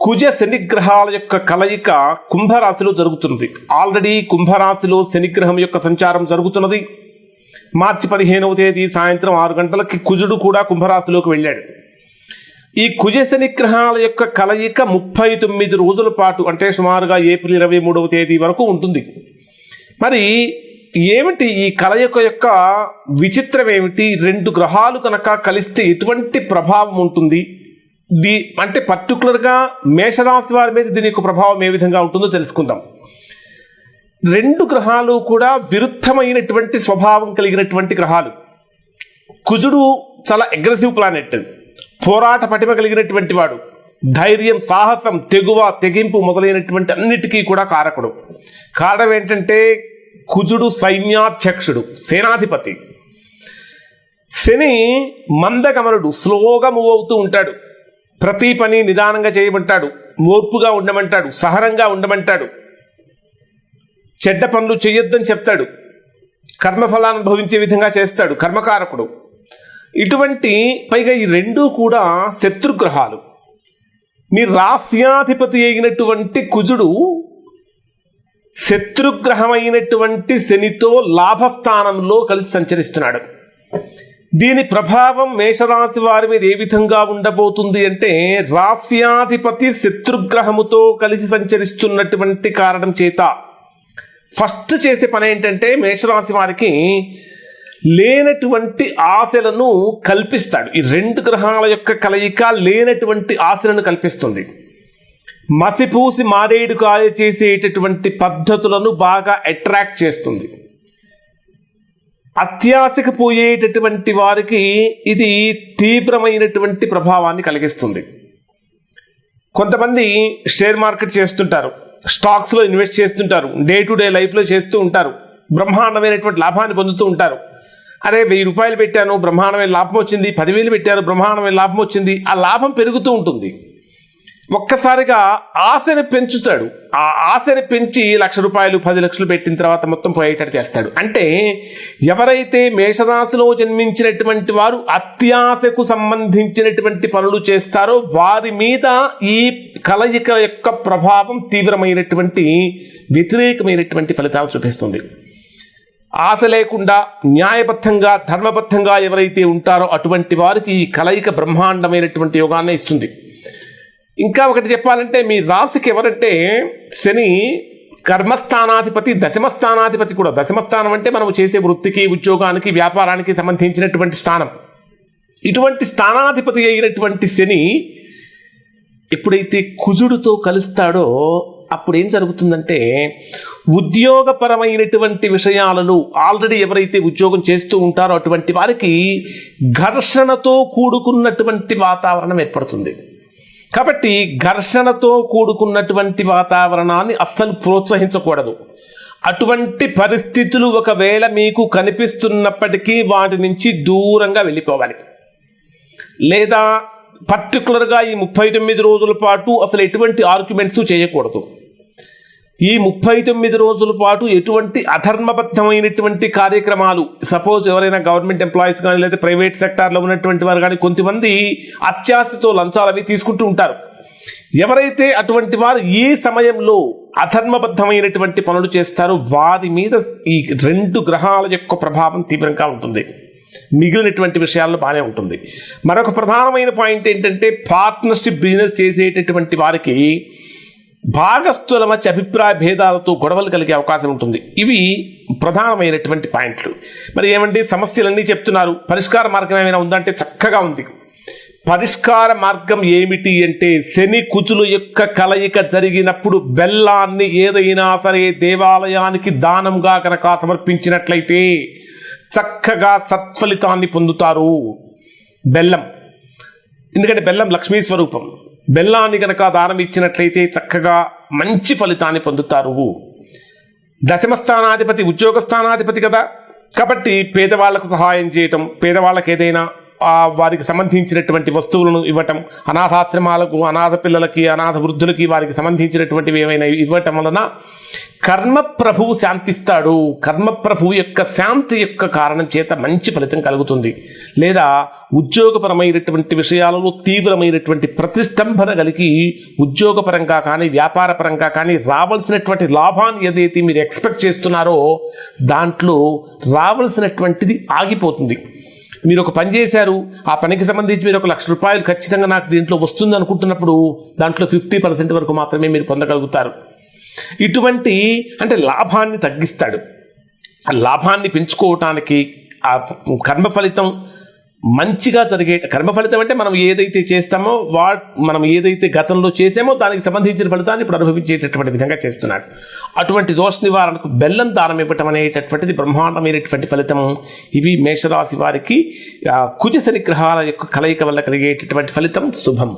కుజ శనిగ్రహాల యొక్క కలయిక కుంభరాశిలో జరుగుతున్నది. ఆల్రెడీ కుంభరాశిలో శనిగ్రహం యొక్క సంచారం జరుగుతున్నది. మార్చి పదిహేనవ తేదీ సాయంత్రం ఆరు గంటలకి కుజుడు కూడా కుంభరాశిలోకి వెళ్ళాడు. ఈ కుజ శనిగ్రహాల యొక్క కలయిక ముప్పై తొమ్మిది రోజుల పాటు అంటే సుమారుగా ఏప్రిల్ ఇరవై మూడవ తేదీ వరకు ఉంటుంది. మరి ఏమిటి ఈ కలయిక యొక్క విచిత్రం ఏమిటి రెండు గ్రహాలు కనుక కలిస్తే ఎటువంటి ప్రభావం ఉంటుంది? దీ అంటే పర్టికులర్గా మేషరాశి వారి మీద దీని యొక్క ప్రభావం ఏ విధంగా ఉంటుందో తెలుసుకుందాం. రెండు గ్రహాలు కూడా విరుద్ధమైనటువంటి స్వభావం కలిగినటువంటి గ్రహాలు. కుజుడు చాలా అగ్రెసివ్ ప్లానెట్ పోరాట పటిమ కలిగినటువంటి వాడు. ధైర్యం సాహసం తెగువ తెగింపు మొదలైనటువంటి అన్నిటికీ కూడా కారకుడు. కారణం ఏంటంటే కుజుడు సైన్యాధ్యక్షుడు సేనాధిపతి. శని మందగమనుడు స్లోగా మూవ్ అవుతూ ఉంటాడు. ప్రతి పని నిదానంగా చేయమంటాడు ఓర్పుగా ఉండమంటాడు సహనంగా ఉండమంటాడు. చెడ్డ పనులు చేయొద్దని చెప్తాడు. కర్మఫలాన్ని అనుభవించే విధంగా చేస్తాడు కర్మకారకుడు. ఇటువంటి పైగా ఈ రెండూ కూడా శత్రుగ్రహాలు. మీ రాస్యాధిపతి అయినటువంటి కుజుడు శత్రుగ్రహమైనటువంటి శనితో లాభస్థానంలో కలిసి సంచరిస్తున్నాడు. దీని ప్రభావం మేషరాశి వారి మీద ఏ విధంగా ఉండబోతుంది అంటే రాస్యాధిపతి శత్రుగ్రహముతో కలిసి సంచరిస్తున్నటువంటి కారణం చేత. ఫస్ట్ చేసే పని ఏంటంటే మేషరాశి వారికి లేనటువంటి ఆశలను కల్పిస్తాడు. ఈ రెండు గ్రహాల యొక్క కలయిక లేనటువంటి ఆశలను కల్పిస్తుంది. మసిపూసి మారేడు కాయ చేసేటటువంటి పద్ధతులను బాగా అట్రాక్ట్ చేస్తుంది. అత్యాశకు పోయేటటువంటి వారికి ఇది తీవ్రమైనటువంటి ప్రభావాన్ని కలిగిస్తుంది. కొంతమంది షేర్ మార్కెట్ చేస్తుంటారు స్టాక్స్లో ఇన్వెస్ట్ చేస్తుంటారు డే టు డే లైఫ్లో చేస్తూ ఉంటారు బ్రహ్మాండమైనటువంటి లాభాన్ని పొందుతూ ఉంటారు. అరే వెయ్యి రూపాయలు పెట్టాను బ్రహ్మాండమైన లాభం వచ్చింది పదివేలు పెట్టాను బ్రహ్మాండమైన లాభం వచ్చింది ఆ లాభం పెరుగుతూ ఉంటుంది. ఒక్కసారిగా ఆశని పెంచుతాడు. ఆ ఆశని పెంచి లక్ష రూపాయలు పది లక్షలు పెట్టిన తర్వాత మొత్తం పోయేటట్టు చేస్తాడు. అంటే ఎవరైతే మేషరాశిలో జన్మించినటువంటి వారు అత్యాశకు సంబంధించినటువంటి పనులు చేస్తారో వారి మీద ఈ కలయిక యొక్క ప్రభావం తీవ్రమైనటువంటి వ్యతిరేకమైనటువంటి ఫలితాలు చూపిస్తుంది. ఆశ లేకుండా న్యాయబద్ధంగా ధర్మబద్ధంగా ఎవరైతే ఉంటారో అటువంటి వారికి ఈ కలయిక బ్రహ్మాండమైనటువంటి యోగాన్ని ఇస్తుంది. ఇంకా ఒకటి చెప్పాలంటే మీ రాశికి ఎవరంటే శని కర్మస్థానాధిపతి దశమస్థానాధిపతి కూడా. దశమస్థానం అంటే మనం చేసే వృత్తికి ఉద్యోగానికి వ్యాపారానికి సంబంధించినటువంటి స్థానం. ఇటువంటి స్థానాధిపతి అయినటువంటి శని ఎప్పుడైతే కుజుడితో కలుస్తాడో అప్పుడు ఏం జరుగుతుందంటే ఉద్యోగపరమైనటువంటి విషయాలను ఆల్రెడీ ఎవరైతే ఉద్యోగం చేస్తూ ఉంటారో అటువంటి వారికి ఘర్షణతో కూడుకున్నటువంటి వాతావరణం ఏర్పడుతుంది. కాబట్టి ఘర్షణతో కూడుకున్నటువంటి వాతావరణాన్ని అస్సలు ప్రోత్సహించకూడదు. అటువంటి పరిస్థితులు ఒకవేళ మీకు కనిపిస్తున్నప్పటికీ వాటి నుంచి దూరంగా వెళ్ళిపోవాలి. లేదా పర్టికులర్గా ఈ ముప్పై తొమ్మిది రోజుల పాటు అసలు ఎటువంటి ఆర్గ్యుమెంట్స్ చేయకూడదు. ఈ ముప్పై తొమ్మిది రోజుల పాటు ఎటువంటి అధర్మబద్ధమైనటువంటి కార్యక్రమాలు సపోజ్ ఎవరైనా గవర్నమెంట్ ఎంప్లాయీస్ కానీ లేదా ప్రైవేట్ సెక్టార్లో ఉన్నటువంటి వారు కానీ కొంతమంది అత్యాశతో లంచాలు అవి తీసుకుంటూ ఉంటారు. ఎవరైతే అటువంటి వారు ఈ సమయంలో అధర్మబద్ధమైనటువంటి పనులు చేస్తారో వారి మీద ఈ రెండు గ్రహాల యొక్క ప్రభావం తీవ్రంగా ఉంటుంది. మిగిలినటువంటి విషయాల్లో బాగానే ఉంటుంది. మరొక ప్రధానమైన పాయింట్ ఏంటంటే పార్ట్నర్షిప్ బిజినెస్ చేసేటటువంటి వారికి భాగస్థుల మధ్య అభిప్రాయ భేదాలతో గొడవలు కలిగే అవకాశం ఉంటుంది. ఇవి ప్రధానమైనటువంటి పాయింట్లు. మరి ఏమండి? సమస్యలన్నీ చెప్తున్నారు. పరిష్కార మార్గం ఏమైనా ఉందంటే చక్కగా ఉంది. పరిష్కార మార్గం ఏమిటి అంటే శని కుచులు యొక్క కలయిక జరిగినప్పుడు బెల్లాన్ని ఏదైనా సరే దేవాలయానికి దానంగా కనుక సమర్పించినట్లయితే చక్కగా సత్ఫలితాన్ని పొందుతారు బెల్లం. ఎందుకంటే బెల్లం లక్ష్మీ స్వరూపం. బెల్లాన్ని గనక దానం ఇచ్చినట్లయితే చక్కగా మంచి ఫలితాన్ని పొందుతారు. దశమ స్థానాధిపతి ఉద్యోగ స్థానాధిపతి కదా. కాబట్టి పేదవాళ్ళకు సహాయం చేయటం పేదవాళ్ళకి ఏదైనా వారికి సంబంధించినటువంటి వస్తువులను ఇవ్వటం అనాథాశ్రమాలకు అనాథ పిల్లలకి అనాథ వృద్ధులకి వారికి సంబంధించినటువంటివి ఏమైనా ఇవ్వటం వలన కర్మప్రభువు శాంతిస్తాడు. కర్మప్రభువు యొక్క శాంతి యొక్క కారణం చేత మంచి ఫలితం కలుగుతుంది. లేదా ఉద్యోగపరమైనటువంటి విషయాలలో తీవ్రమైనటువంటి ప్రతిష్టంభన కలిగి ఉద్యోగపరంగా కానీ వ్యాపారపరంగా కానీ రావాల్సినటువంటి లాభాన్ని ఏదైతే మీరు ఎక్స్పెక్ట్ చేస్తున్నారో దాంట్లో రావాల్సినటువంటిది ఆగిపోతుంది. మీరు ఒక పని చేశారు. ఆ పనికి సంబంధించి మీరు ఒక లక్ష రూపాయలు ఖచ్చితంగా నాకు దీంట్లో వస్తుంది అనుకుంటున్నప్పుడు దాంట్లో ఫిఫ్టీ పర్సెంట్ వరకు మాత్రమే మీరు పొందగలుగుతారు. ఇటువంటి అంటే లాభాన్ని తగ్గిస్తాడు. ఆ లాభాన్ని పెంచుకోవటానికి ఆ కర్మ ఫలితం మంచిగా జరిగే కర్మ ఫలితం అంటే మనం ఏదైతే చేస్తామో వా మనం ఏదైతే గతంలో చేసామో దానికి సంబంధించిన ఫలితాన్ని ఇప్పుడు అనుభవించేటటువంటి విధంగా చేస్తున్నాడు. అటువంటి దోష నివారణకు బెల్లం దానం ఇవ్వటం అనేటటువంటిది బ్రహ్మాండమైనటువంటి ఫలితం. ఇవి మేషరాశి వారికి కుజ శనిగ్రహాల యొక్క కలయిక వల్ల కలిగేటటువంటి ఫలితం శుభం.